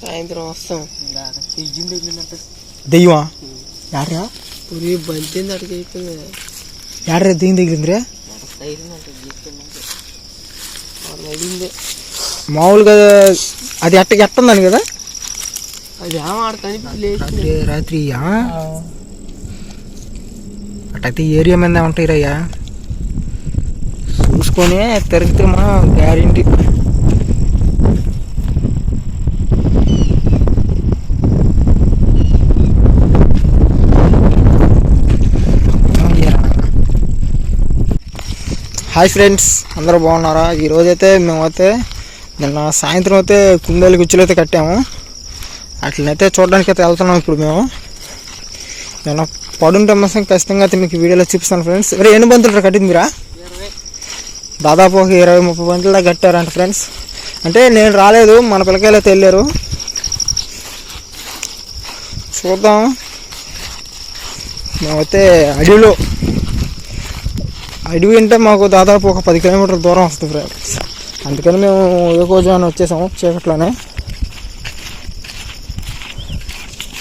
సాయంత్రం వస్తాం. ఫ్రిడ్జ్ తగిలినట్టు దెయ్యమా? యాడ్రా? పురి బంతింది అడిగి అయిపోయింది యాడ్రా దెయ్యం తగిలిందిరే తగిలినట్టు గీస్తున్నట్టు వాడు అడిగింది. మామూలుగా అది ఎట్ట ఎట్టుందని కదా? అది రాత్రి? అట్టయితే ఏరియా మీద ఉంటాయి రయ్యా చూసుకొని తిరిగితే మనం గ్యారెంటీ. హాయ్ ఫ్రెండ్స్ అందరూ బాగున్నారా? ఈరోజైతే మేమైతే నిన్న సాయంత్రం అయితే కుందేలు గుచ్చులు అయితే కట్టాము. అట్లనైతే చూడడానికి అయితే వెళ్తున్నాం ఇప్పుడు మేము. నేను పడుంటే మాత్రం ఖచ్చితంగా అయితే మీకు వీడియోలో చూపిస్తాను ఫ్రెండ్స్. మరి ఎన్ని బంతులు కట్టిందిరా ఇరవై. దాదాపు ఒక ఇరవై ముప్పై బంతులు దాకా కట్టారంట ఫ్రెండ్స్. అంటే నేను రాలేదు మన పిల్లకాయలు అయితే వెళ్ళారు. చూద్దాం. మేమైతే అడవిలో అడవి అంటే మాకు దాదాపు ఒక పది కిలోమీటర్ల దూరం వస్తుంది ఫ్రెండ్స్ అందుకని మేము ఏకోజాన్ వచ్చేసాము చీకట్లోనే.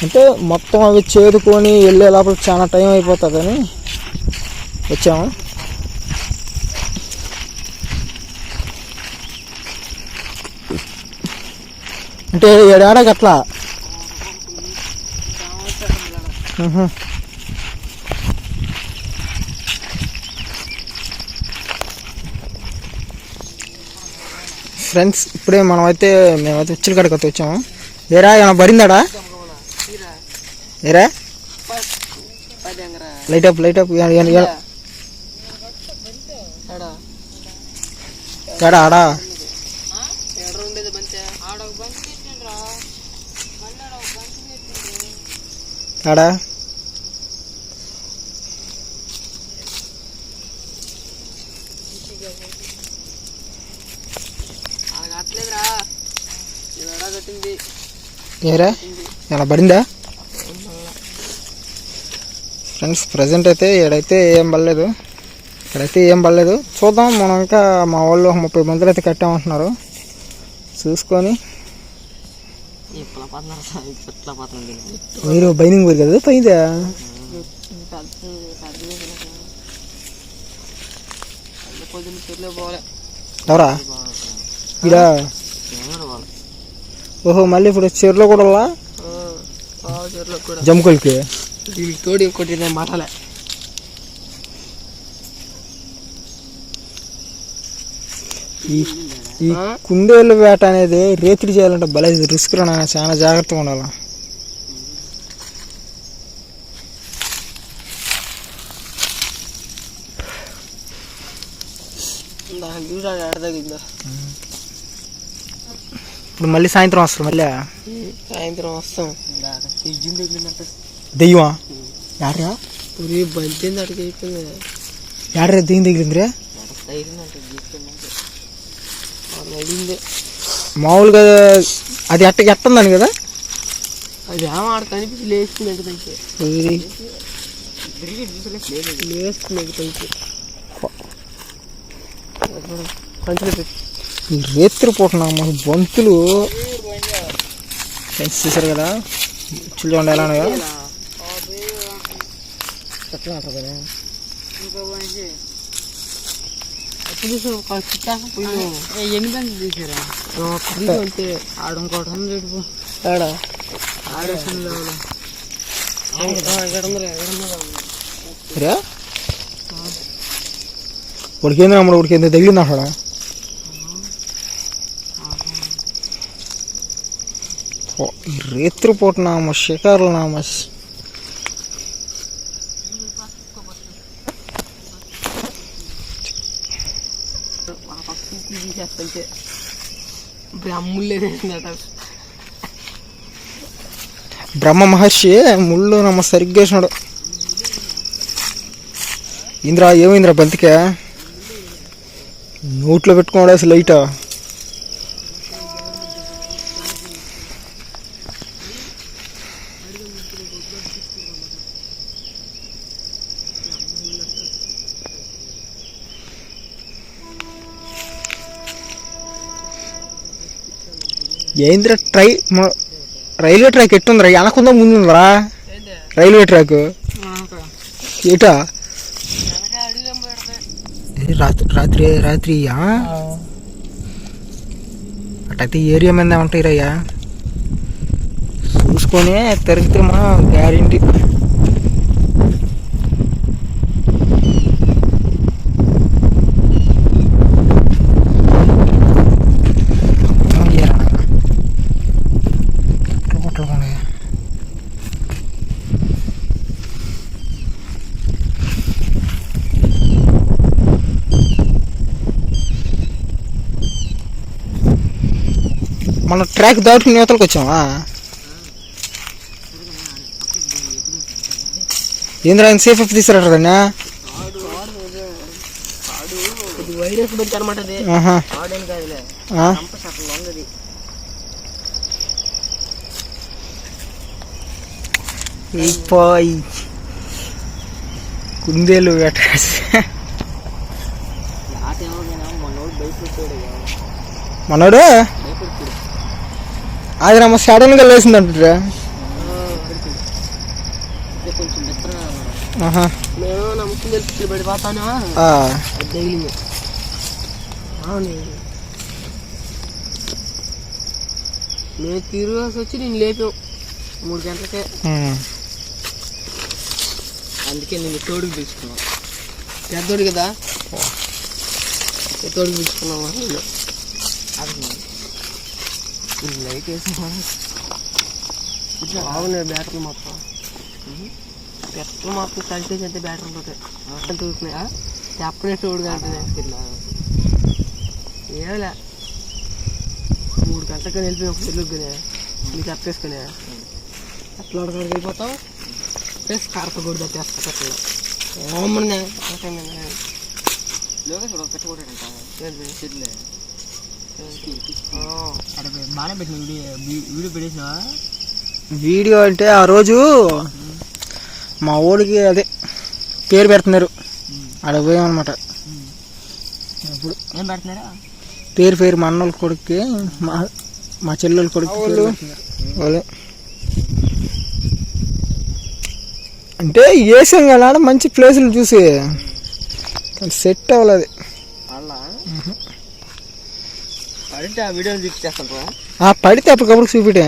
అంటే మొత్తం అవి చేదుకొని వెళ్ళే లోపల చాలా టైం అయిపోతుందని వచ్చాము. అంటే ఏడాడకి అట్లా? ఫ్రెండ్స్ ఇప్పుడే మనమైతే మేమైతే ఉచ్చుల కాడికి అయితే వచ్చాము. ఏరా ఏమైనా పడిందాడా? ఏరా? లైట్ అప్ లైట్ అప్ ఎడా ఆడా? ఆడా కట్టలేదురా ఇది ఎడ కట్టింది ఏరా? ఎలా పడిందా? ఫ్రెండ్స్ ప్రజెంట్ అయితే ఏడైతే ఏం పడలేదు. ఇక్కడైతే ఏం పడలేదు. చూద్దాం మనం ఇంకా మా వాళ్ళు ఒక ముప్పై మందిలో అయితే కట్టామంటున్నారు. చూసుకొని మీరు బైనింగ్ పోయి కదా పోయిందా? ఎవరా? ఇలా ఓహో మళ్ళీ ఇప్పుడు చెరులో కూడా జమ్ముకోలికి దీనికి తోడు ఇంకోటి నేను మాటలే ఈ ఈ కుందేలు వేట అనేది రేతిడి చేయాలంటే భలే రిస్క్ రా చాలా జాగ్రత్తగా ఉండాలి? దాని చూడ ఎడ తగ్గిందో ఇప్పుడు మళ్ళీ సాయంత్రం వస్తారు మళ్ళీ. సాయంత్రం వస్తాం. దెయ్యమా? యాడ్రా? పురి బంతింది అడిగి అయిపోయింది యాడ్రా దెయ్యం తగిలిందిరే అడిగింది మామూలుగా అది ఎట్ట ఎట్టుందని కదా? అది ఆడ కనిపించి లేస్తుంది ఎక్కడికి లేస్తుంది ఎక్కడికి పెట్టి. ఈ రేత్రి పూట మాకు బంతులు. ఫ్రెండ్స్ చూసారు కదా? ఉండాలి ఎలా ఉన్నాయో? ఎట్లా అంటారు కదా? పోయి ఎన్ని ఈ రేత్రి పూట నామ షికారులు నామ. బ్రహ్మ మహర్షి ముళ్ళు నమ్మ సరిగ్గా వేసినాడు. ఇంద్రా ఏమైందిరా బంతికే? నోట్లో పెట్టుకోవడం అసలు లైటా? ఏందిరా ట్రై రైల్వే ట్రాక్ ఎట్టుందిరా? వెనకుందా ముందు ఉందిరా రైల్వే ట్రాక్. ఏటా? రాత్రి రాత్రి రాత్రి అటైతే ఏరియా మీద ఉంటాయి రయ్యా చూసుకొని తిరిగితే మనం గ్యారంటీ. మనం ట్రాక్ దాటుకుని యువతలకు వచ్చామా ఏంద్రా ఆయన సేఫ్ తీసుకురాడు దాన్ని వైరస్ బెల్ట్ అనమాట కాదులే మనోడు? అది నమ్మ సడన్గా ఉన్నాడు. ఆహా. మేము నమ్ముకుని తెలిసి పడిపోతాను ఆ, అది తగిలింది అవును మేము తిరిగి వచ్చి నేను లేపాం మూడు గంటలకే. అందుకే నేను తోడుకు పిలుచుకున్నాం పెద్దోడు కదా తోడుకు పిలుచుకున్నాము నేను ఇది లైట్ వేసి అవును బ్యాటరీలు మొత్తం పెట్రోల్ మొత్తం కలిసి అంతే బ్యాటరీలు పోతాయి అంత ఊరుకున్నాయా చెప్పనే తోడు కంటే ఏమలే మూడు గంటలకు వెళ్ళిపోయాం తెలుగునే నీకు అప్పేసుకునే అట్లా అక్కడికి వెళ్ళిపోతాం ప్లస్ కరప కూడా తెస్తా అట్లా ఏమన్నా లోకేష్ ఒక పెట్టుకోటాడంట చెట్లే బాగానే పెట్టిన వీడియో వీడియో పెట్టేసినావా వీడియో అంటే ఆ రోజు మా ఊడికి అదే పేరు పెడుతున్నారు. ఆడ పోయామన్నమాట. అప్పుడు ఏం పెడుతున్నారా? పేరు పేరు మా అన్నోళ్ళ కొడుక్కి మా మా చెల్లెల కొడుకు. వాళ్ళే అంటే వేసాం కదా మంచి ప్లేసులు చూసి సెట్ అవ్వలేదు. అలా పడితే ఆ వీడియోని చూపించేస్తాను ఆ పడితే అప్పటికప్పుడు చూపిటే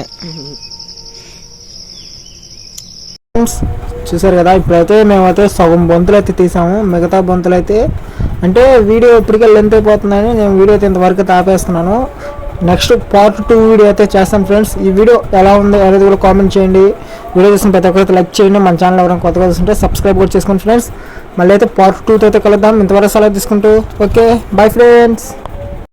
చూసారు కదా ఇప్పుడైతే మేమైతే సగం బొంతులు అయితే తీసాము. మిగతా బొంతులు అయితే అంటే వీడియో ఇప్పటికే లెంత్ అయిపోతుందని నేను వీడియో అయితే ఇంతవరకు అయితే ఆపేస్తున్నాను. నెక్స్ట్ పార్ట్ టూ వీడియో అయితే చేస్తాను ఫ్రెండ్స్. ఈ వీడియో ఎలా ఉంది అనేది కూడా కామెంట్ చేయండి. వీడియో చూసిన ప్రతి ఒక్కరైతే లైక్ చేయండి. మన ఛానల్ ఎవరైనా కొత్తగా చూస్తుంటే సబ్స్క్రైబ్ కూడా చేసుకోండి ఫ్రెండ్స్. మళ్ళీ అయితే పార్ట్ టూతో అయితే కలుద్దాం. ఇంతవరకు సెలవు తీసుకుంటూ ఓకే బాయ్ ఫ్రెండ్స్